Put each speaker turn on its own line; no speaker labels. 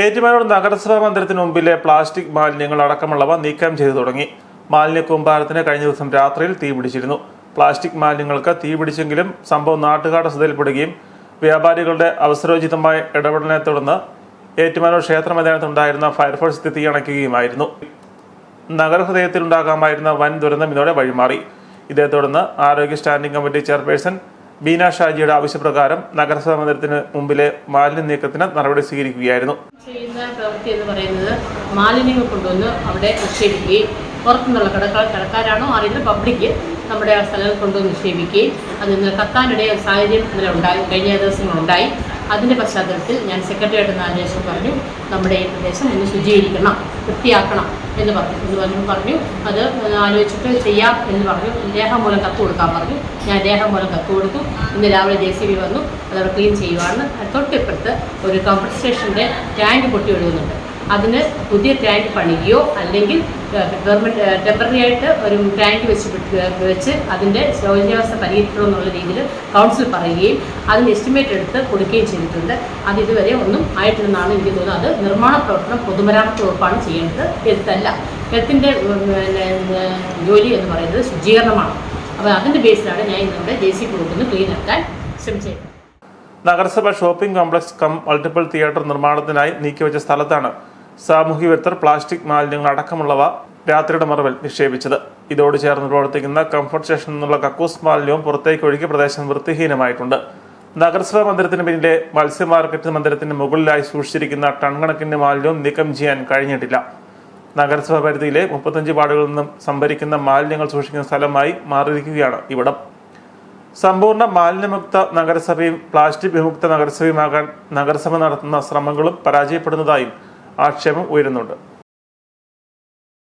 ഏറ്റുമാനൂർ നഗരസഭാ മന്ദിരത്തിന് മുമ്പിലെ പ്ലാസ്റ്റിക് മാലിന്യങ്ങൾ അടക്കമുള്ളവ നീക്കം ചെയ്തു തുടങ്ങി. മാലിന്യ കൂമ്പാരത്തിന് കഴിഞ്ഞ ദിവസം രാത്രിയിൽ തീ പിടിച്ചിരുന്നു. പ്ലാസ്റ്റിക് മാലിന്യങ്ങൾക്ക് തീപിടിച്ചെങ്കിലും സംഭവം നാട്ടുകാരുടെ ശ്രദ്ധയിൽപ്പെടുകയും വ്യാപാരികളുടെ അവസരോചിതമായ ഇടപെടലിനെ തുടർന്ന് ഏറ്റുമാനൂർ ക്ഷേത്ര മൈതാനത്തുണ്ടായിരുന്ന ഫയർഫോഴ്സ് എത്തി തീ അണയ്ക്കുകയുമായിരുന്നു. നഗരഹൃദയത്തിലുണ്ടാകാമായിരുന്ന വൻ ദുരന്തം ഇതോടെ വഴിമാറി. ഇതേ തുടർന്ന് ആരോഗ്യ സ്റ്റാൻഡിംഗ് കമ്മിറ്റി ചെയർപേഴ്സൺ ബീന ഷാജിയുടെ ആവശ്യപ്രകാരം നഗരസഭാ മന്ദിരത്തിന് മുമ്പിലെ മാലിന്യ നീക്കത്തിന് നടപടി സ്വീകരിക്കുകയായിരുന്നു.
ചെയ്യുന്ന പ്രവൃത്തി എന്ന് പറയുന്നത് മാലിന്യങ്ങൾ കൊണ്ടുവന്ന് അവിടെ നിക്ഷേപിക്കുകയും പുറത്തുനിന്നുള്ള കടക്കാർ കടക്കാരാണോ അറിയുന്ന പബ്ലിക്ക് നമ്മുടെ സ്ഥലങ്ങൾ കൊണ്ടുവന്ന് നിക്ഷേപിക്കുകയും അതിൽ നിന്ന് കത്താനിടയ സാഹചര്യം ഇന്നലെ ഉണ്ടായി കഴിഞ്ഞ ദിവസങ്ങളുണ്ടായി. അതിന്റെ പശ്ചാത്തലത്തിൽ ഞാൻ സെക്രട്ടറിയായിട്ട് നാല് പറഞ്ഞു നമ്മുടെ ഈ പ്രദേശം ഒന്ന് ശുചീകരിക്കണം വൃത്തിയാക്കണം എന്ന് പറഞ്ഞു. എന്ന് പറഞ്ഞു പറഞ്ഞു. അത് ആലോചിച്ചിട്ട് ചെയ്യാം എന്ന് പറഞ്ഞു. രേഖാമൂലം കത്ത് കൊടുക്കാൻ പറഞ്ഞു. ഞാൻ രേഖാമൂലം കത്ത് കൊടുത്തു. ഇന്ന് രാവിലെ ജെ സി ബി വന്നു. അതവിടെ ക്ലീൻ ചെയ്യുവാണ്. തൊട്ടിപ്പുറത്ത് ഒരു സ്റ്റേഷന്റെ ടാങ്ക് പൊട്ടി ഒഴുകുന്നുണ്ട് അതിന് പുതിയ ടാങ്ക് പണിയുകയോ അല്ലെങ്കിൽ ഗവൺമെന്റ് ടെമ്പററി ആയിട്ട് ഒരു ടാങ്ക് വെച്ച് വെച്ച് അതിന്റെ ശൗചാവസ്ഥ പരിഹരിക്കണം എന്നുള്ള രീതിയിൽ കൗൺസിൽ പറയുകയും അതിന് എസ്റ്റിമേറ്റ് എടുത്ത് കൊടുക്കുകയും ചെയ്തിട്ടുണ്ട്. അത് ഇതുവരെ ഒന്നും ആയിട്ടില്ലെന്നാണ് എനിക്ക് തോന്നുന്നത്. അത് നിർമ്മാണ പ്രവർത്തനം പൊതുമരാമത്ത് വകുപ്പാണ് ചെയ്യേണ്ടത്. എഴുത്തല്ല. എഴുത്തിന്റെ ജോലി എന്ന് പറയുന്നത് ശുചീകരണമാണ്. അപ്പോൾ അതിന്റെ ബേസിലാണ് ഞാൻ ഇന്നിവിടെ ജെ സി കൊടുക്കുന്നത് ക്ലീൻ ആക്കാൻ ശ്രമിച്ചത്.
നഗരസഭ shopping complex cum multiple theatre നിർമ്മാണത്തിനായി നീക്കിവെച്ച സ്ഥലത്താണ് സാമൂഹ്യ വിരുദ്ധർ പ്ലാസ്റ്റിക് മാലിന്യങ്ങൾ അടക്കമുള്ളവ രാത്രിയുടെ മറവിൽ നിക്ഷേപിച്ചത്. ഇതോട് ചേർന്ന് പ്രവർത്തിക്കുന്ന കംഫർട്ട് സ്റ്റേഷനിൽ നിന്നുള്ള കക്കൂസ് മാലിന്യവും പുറത്തേക്ക് ഒഴുകി പ്രദേശം വൃത്തിഹീനമായിട്ടുണ്ട്. നഗരസഭാ മന്ദിരത്തിന് പിന്നിലെ മത്സ്യ മാർക്കറ്റ് മന്ദിരത്തിന് മുകളിലായി സൂക്ഷിച്ചിരിക്കുന്ന ടൺ കണക്കിന് മാലിന്യവും നീക്കം ചെയ്യാൻ കഴിഞ്ഞിട്ടില്ല. നഗരസഭാ പരിധിയിലെ മുപ്പത്തഞ്ച് വാർഡുകളിൽ നിന്നും സംഭരിക്കുന്ന മാലിന്യങ്ങൾ സൂക്ഷിക്കുന്ന സ്ഥലമായി മാറിയിരിക്കുകയാണ് ഇവിടം. സമ്പൂർണ മാലിന്യമുക്ത നഗരസഭയും പ്ലാസ്റ്റിക് വിമുക്ത നഗരസഭയുമാകാൻ നഗരസഭ നടത്തുന്ന ശ്രമങ്ങളും പരാജയപ്പെടുന്നതായും ആക്ഷേപം ഉയരുന്നുണ്ട്.